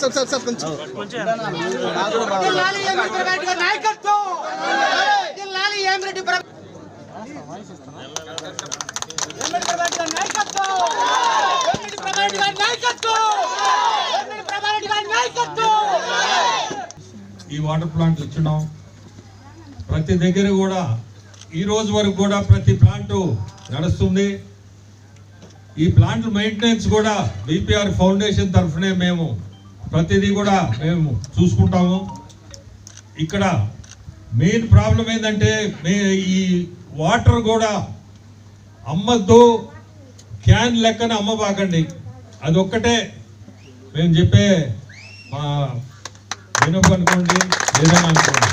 Sir sir sir కొంచెం నాయకత్వం ఏమిరెడ్డి ఈ వాటర్ ప్లాంట్ ఇచ్చినాం. ప్రతి దగ్గర కూడా ఈ రోజు వరకు కూడా ప్రతి ప్లాంట్ నడుస్తుంది. ఈ ప్లాంట్ మెయింటెనెన్స్ కూడా బీపీఆర్ ఫౌండేషన్ తరఫునే మేము ప్రతిదీ కూడా మేము చూసుకుంటాము. ఇక్కడ మెయిన్ ప్రాబ్లం ఏంటంటే మే ఈ వాటర్ కూడా అమ్మద్దు క్యాన్ లెక్కన అమ్మబాకండి. అదొక్కటే మేము చెప్పే మా వినపు అనుకోండి ఏదైనా అనుకోండి.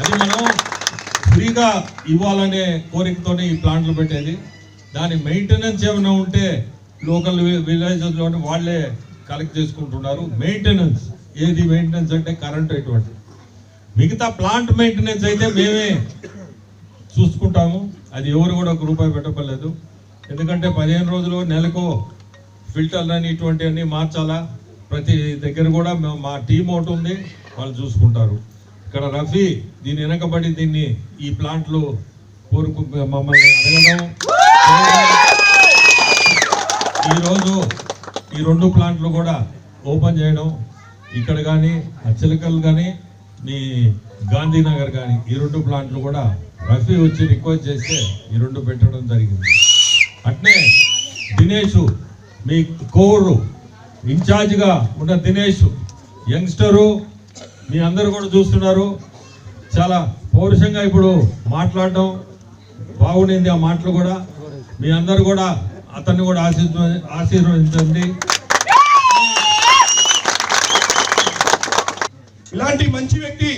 అది మనం ఫ్రీగా ఇవ్వాలనే కోరికతోనే ఈ ప్లాంట్లు పెట్టేది. దాని మెయింటెనెన్స్ ఏమైనా ఉంటే లోకల్ విలేజెస్లో వాళ్ళే కలెక్ట్ చేసుకుంటున్నారు. మెయింటెనెన్స్ ఏది మెయింటెనెన్స్ అంటే కరెంట్ ఎటువంటి మిగతా ప్లాంట్ మెయింటెనెన్స్ అయితే మేమే చూసుకుంటాము. అది ఎవరు కూడా ఒక రూపాయి పెట్టపలేదు ఎందుకంటే పదిహేను రోజులు నెలకు ఫిల్టర్లు అని ఇటువంటివన్నీ మార్చాలా? ప్రతి దగ్గర కూడా మా టీం ఒకటి ఉంది. వాళ్ళు చూసుకుంటారు. ఇక్కడ రఫీ దీని వెనకబడి దీన్ని ఈ ప్లాంట్లు కోరుకు మమ్మల్ని అడగడం. ఈరోజు ఈ రెండు ప్లాంట్లు కూడా ఓపెన్ చేయడం ఇక్కడ కానీ అచ్చలికల్ కానీ మీ గాంధీనగర్ కానీ ఈ రెండు ప్లాంట్లు కూడా రఫీ వచ్చి రిక్వెస్ట్ చేస్తే ఈ రెండు పెట్టడం జరిగింది. అట్నే దినేష్ మీ కోరు ఇన్ఛార్జ్గా ఉన్న దినేష్ యంగ్స్టరు మీ అందరు కూడా చూస్తున్నారు. చాలా పౌరుషంగా ఇప్పుడు మాట్లాడడం బాగుండింది ఆ మాటలు కూడా. మీ అందరు కూడా అతన్ని కూడా ఆశీర్వ ఆశీర్వదించండి. ఇలాంటి మంచి వ్యక్తి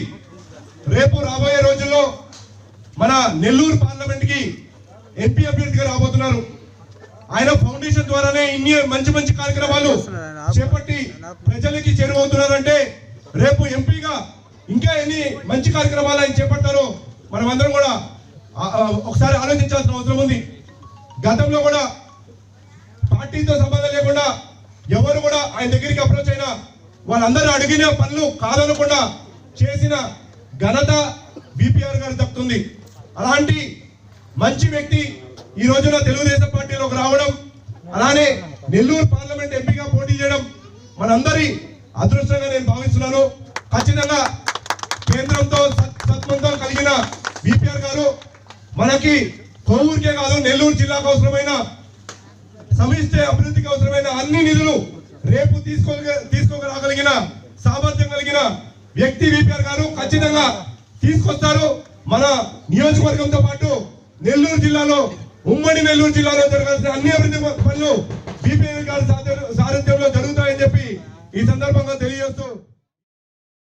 రేపు రాబోయే రోజుల్లో మన నెల్లూరు పార్లమెంట్కి ఎంపీ అభ్యర్థిగా రాబోతున్నారు. ఆయన ఫౌండేషన్ ద్వారానే ఇన్ని మంచి మంచి కార్యక్రమాలు చేపట్టి ప్రజలకి చేరువవుతున్నారంటే రేపు ఎంపీగా ఇంకా ఎన్ని మంచి కార్యక్రమాలు ఆయన చేపడతారో మనం అందరం కూడా ఒకసారి ఆలోచించాల్సిన అవసరం ఉంది. గతంలో కూడా పార్టీతో సంబంధం లేకుండా ఎవరు కూడా ఆయన దగ్గరికి అప్రోచ్ అయినా వాళ్ళందరూ అడిగిన పనులు కాదనకుండా చేసిన ఘనత బీపీఆర్ గారు దక్కుతుంది అలాంటి మంచి వ్యక్తి ఈ రోజున తెలుగుదేశం పార్టీలోకి రావడం అలానే నెల్లూరు పార్లమెంట్ ఎంపీగా పోటీ చేయడం మనందరి అదృష్టంగా నేను భావిస్తున్నాను. ఖచ్చితంగా కేంద్రంతో సత్- సత్వంతో కలిగిన బీపీఆర్ గారు మనకి కొవ్వూరికే కాదు నెల్లూరు జిల్లాకు అవసరమైన సమిష్టి అభివృద్ధికి అవసరమైన అన్ని నిధులు రేపు తీసుకో తీసుకోగలగలిగిన సామర్థ్యం కలిగిన వ్యక్తి విపిఆర్ గారు ఖచ్చితంగా తీసుకొస్తారు. మన నియోజకవర్గంతో పాటు నెల్లూరు జిల్లాలో ఉమ్మడి నెల్లూరు జిల్లాలో జరగాల్సిన అన్ని అభివృద్ధి పనులు బీపీఆర్ గారి సారథ్యంలో జరుగుతాయని చెప్పి ఈ సందర్భంగా తెలియజేస్తూ